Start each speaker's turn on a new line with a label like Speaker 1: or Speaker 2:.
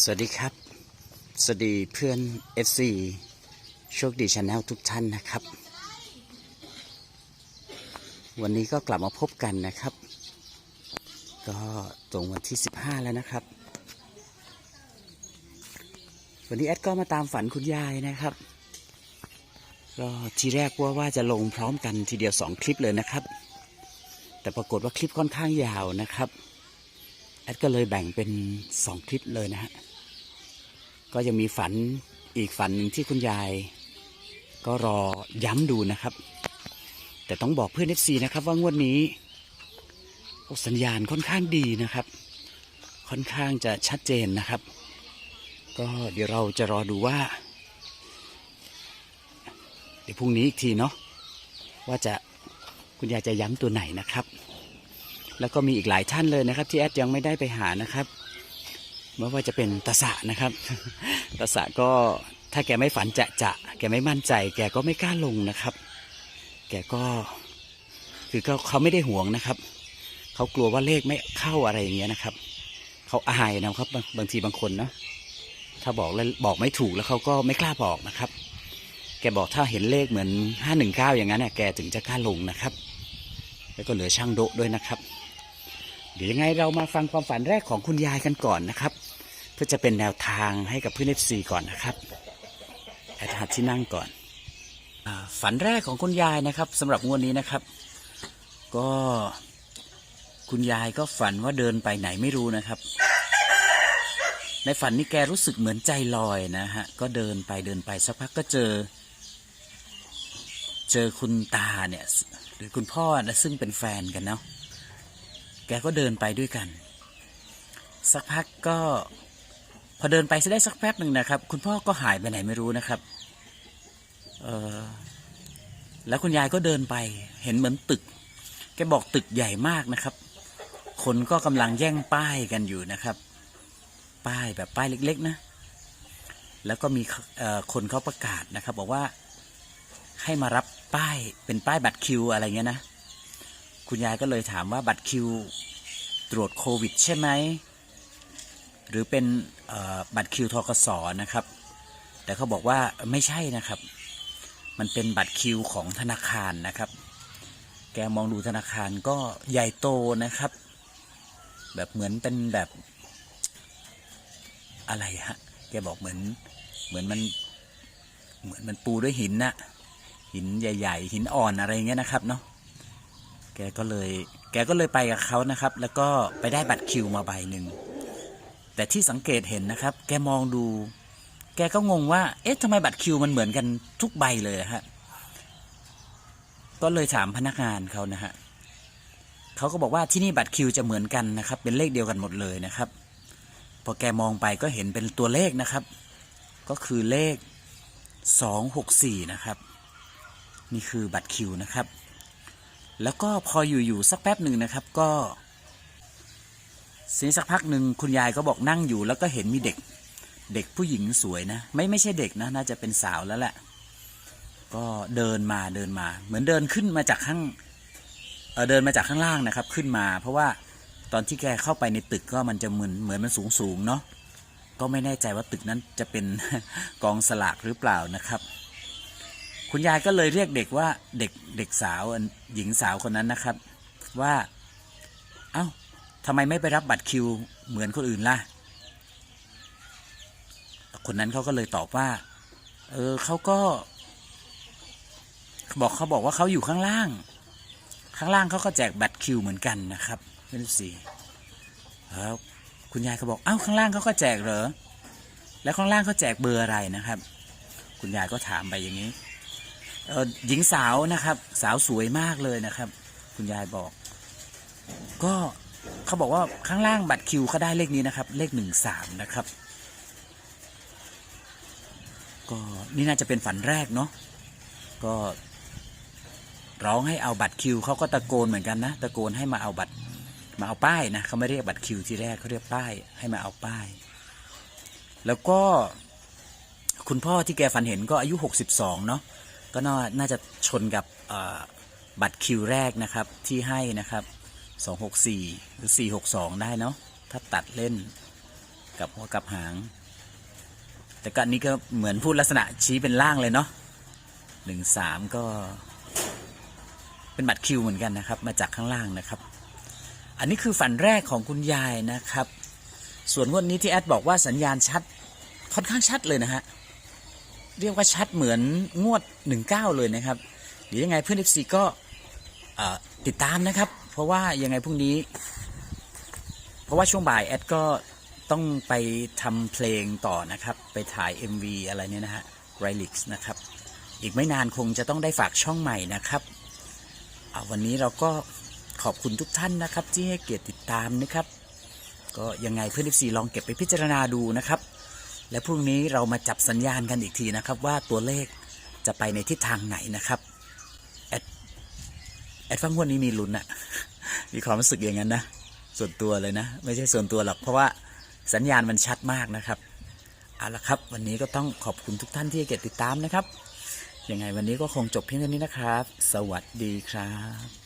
Speaker 1: สวัสดีครับ สวัสดีเพื่อน FC โชคดีชาแนลทุกท่านนะครับ วันนี้ก็กลับมาพบกันนะครับ ก็ตรงวันที่ 15 แล้วนะครับ วันนี้แอดก็มาตามฝันคุณยายนะครับก็ทีแรกว่าว่าจะลงพร้อมกันทีเดียว 2 คลิปเลยนะครับ แต่ปรากฏว่าคลิปค่อนข้างยาวนะครับ แอดก็เลยแบ่งเป็น2คลิปเลยนะฮะ ก็ยังมีฝันอีกฝันหนึ่งที่คุณยาย ก็รอย้ำดูนะครับ แต่ต้องบอกเพื่อน FC นะครับว่างวดนี้สัญญาณค่อนข้างดีนะครับ ค่อนข้างจะชัดเจนนะครับ ก็เดี๋ยวเราจะรอดูว่า เดี๋ยวพรุ่งนี้อีกทีเนาะว่าจะคุณยายจะย้ำตัวไหนนะครับ แล้วก็มีอีกหลายท่านเลยนะครับ ที่แอดยังไม่ได้ไปหานะครับไม่ว่าจะเป็นตาสะนะครับตาสะก็ถ้าแกไม่ฝันจะจะแกไม่มั่นใจ แกก็ไม่กล้าลงนะครับ แกก็คือเขาเขาไม่ได้ห่วงนะครับ เขากลัวว่าเลขไม่เข้าอะไรอย่างเงี้ยนะครับ เขาอายนะครับบางบางทีบางคนเนาะถ้าบอกแล้วบอกไม่ถูกแล้วเขาก็ไม่กล้าบอกนะครับ แกบอกถ้าเห็นเลขเหมือนห้าหนึ่งเก้าอย่างนั้นเนี่ยแกถึงจะกล้าลงนะครับ แล้วก็เหลือช่างโดด้วยนะครับ เดี๋ยวยังไงเรามาฟังความฝันแรกของคุณยายกันก่อนนะครับ เพื่อจะเป็นแนวทางให้กับเพื่อนเอฟซีก่อนนะครับแอดหัดที่นั่งก่อนอาฝันแรกของคุณยายนะครับสำหรับงวดนี้นะครับ ก็คุณยายก็ฝันว่าเดินไปไหนไม่รู้นะครับ ในฝันนี้แกรู้สึกเหมือนใจลอยนะฮะก็เดินไปเดินไปสักพักก็เจอ เจอคุณตาเนี่ยหรือคุณพ่อนะซึ่งเป็นแฟนกันเนาะ แกก็เดินไปด้วยกัน สักพักก็พอเดินไปได้สักแป๊บหนึ่งนะครับ คุณพ่อก็หายไปไหนไม่รู้นะครับ เออแล้วคุณยายก็เดินไป เห็นเหมือนตึก แกบอกตึกใหญ่มากนะครับ คนก็กำลังแย่งป้ายกันอยู่นะครับ ป้ายแบบป้ายเล็ก ๆ นะ แล้วก็มีคนเขาประกาศนะครับ บอกว่าให้มารับป้ายเป็นป้ายบัตรคิวอะไรเงี้ยนะ คุณยายก็เลยถามว่าบัตรคิวตรวจโควิด ใช่ไหม หรือเป็นบัตรคิวทกสนะครับ แต่เขาบอกว่าไม่ใช่นะครับ มันเป็นบัตรคิวของธนาคารนะครับ แกมองดูธนาคารก็ใหญ่โตนะครับ แบบเหมือนเป็นแบบอะไรฮะ แกบอกเหมือนเหมือนมันเหมือนมันปูด้วยหินน่ะหินใหญ่ ๆ หินอ่อนอะไรอย่างเงี้ยนะครับเนาะ แกก็เลย แกก็เลยไปกับเขานะครับ แล้วก็ไปได้บัตรคิวมาใบหนึ่ง แต่ที่สังเกตเห็นนะครับ แกมองดู แกก็งงว่า เอ๊ะทำไมบัตรคิวมันเหมือนกันทุกใบเลยะฮะ ก็เลยถามพนักงานเขานะฮะเขาก็บอกว่าที่นี่บัตรคิวจะเหมือนกันนะครับ เป็นเลขเดียวกันหมดเลยนะครับ พอแกมองไปก็เห็นเป็นตัวเลขนะครับ ก็คือเลขสองหกสี่นะครับ นี่คือบัตรคิวนะครับ แล้วก็พออยู่ๆสักแป๊บหนึ่งนะครับก็เสียสักพักหนึ่งคุณยายก็บอกนั่งอยู่แล้วก็เห็นมีเด็ก เด็กผู้หญิงสวยนะ ไม่ไม่ใช่เด็กนะน่าจะเป็นสาวแล้วแหละก็เดินมาเดินมา เหมือนเดินขึ้นมาจากข้างเเดินมาจากข้างล่างนะครับ ขึ้นมา เพราะว่าตอนที่แกเข้าไปในตึกก็มันจะเหมือนเหมือนมันสูงสูงๆเนาะก็ไม่แน่ใจว่าตึกนั้นจะเป็นกองสลากหรือเปล่านะครับ คุณยายก็เลยเรียกเด็กว่าเด็กเด็กสาวหญิงสาวคนนั้นนะครับ ว่าเอ้าทำไมไม่ไปรับบัตรคิวเหมือนคนอื่นล่ะ คนนั้นเขาก็เลยตอบว่า เออเขาก็ บอกเขาบอกว่าเขาอยู่ข้างล่าง ข้างล่างเขาก็แจกบัตรคิวเหมือนกันนะครับไม่รู้สิแล้วคุณยายก็บอก เอ้าข้างล่างเขาก็แจกเหรอ แล้วข้างล่างเขาแจกเบอร์อะไรนะครับ คุณยายก็ถามไปอย่างนี้ หญิงสาวนะครับ สาวสวยมากเลยนะครับ คุณยายบอก ก็เขาบอกว่าข้างล่างบัตรคิวเขาได้เลขนี้นะครับ เลขหนึ่งสามนะครับ ก็นี่น่าจะเป็นฝันแรกเนาะก็ร้องให้เอาบัตรคิวเขาก็ตะโกนเหมือนกันนะตะโกนให้มาเอาบัตรมาเอาป้ายนะเขาไม่เรียกบัตรคิวที่แรกเขาเรียกป้ายให้มาเอาป้าย แล้วก็คุณพ่อที่แกฝันเห็นก็อายุ 62 เนาะ ก็น่าจะชนกับบัตรคิวแรกนะครับที่ให้นะครับ 264 หรือ 462 ได้เนาะถ้าตัดเล่นกับหัวกับหาง แต่ก็อันนี้ก็เหมือนพูดลักษณะชี้เป็นล่างเลยเนาะหนึ่งสามก็ เป็นบัตรคิวเหมือนกันนะครับ มาจากข้างล่างนะครับ อันนี้คือฝันแรกของคุณยายนะครับ ส่วนงวดนี้ที่แอดบอกว่าสัญญาณชัดค่อนข้างชัดเลยนะฮะ เรียกว่าชัดเหมือนงวด 19 เลยนะครับหรือยังไงเพื่อน FC ก็เอ่อติดตามนะครับ เพราะว่ายังไงพรุ่งนี้ เพราะว่าช่วงบ่ายแอดก็ต้องไปทำเพลงต่อนะครับ ไปถ่าย MV อะไรเนี่ยนะฮะ r y l i x นะครับ อีกไม่นานคงจะต้องได้ฝากช่องใหม่นะครับอ่าวันนี้เราก็ขอบคุณทุกท่านนะครับ ที่ให้เกียรติติดตามนะครับ ก็ยังไงเพื่อน FC ลองเก็บไปพิจารณาดูนะครับ และพรุ่งนี้เรามาจับสัญญาณกันอีกทีนะครับ ว่าตัวเลขจะไปในทิศทางไหนนะครับ แอดแอดฟังวันนี้มีลุ้นอะมีความรู้สึกอย่างนั้นนะส่วนตัวเลยนะ ไม่ใช่ส่วนตัวหรอก เพราะว่าสัญญาณมันชัดมากนะครับเอาละครับ วันนี้ก็ต้องขอบคุณทุกท่านที่เกียรติติดตามนะครับยังไงวันนี้ก็คงจบเพียงเท่านี้นะครับ สวัสดีครับ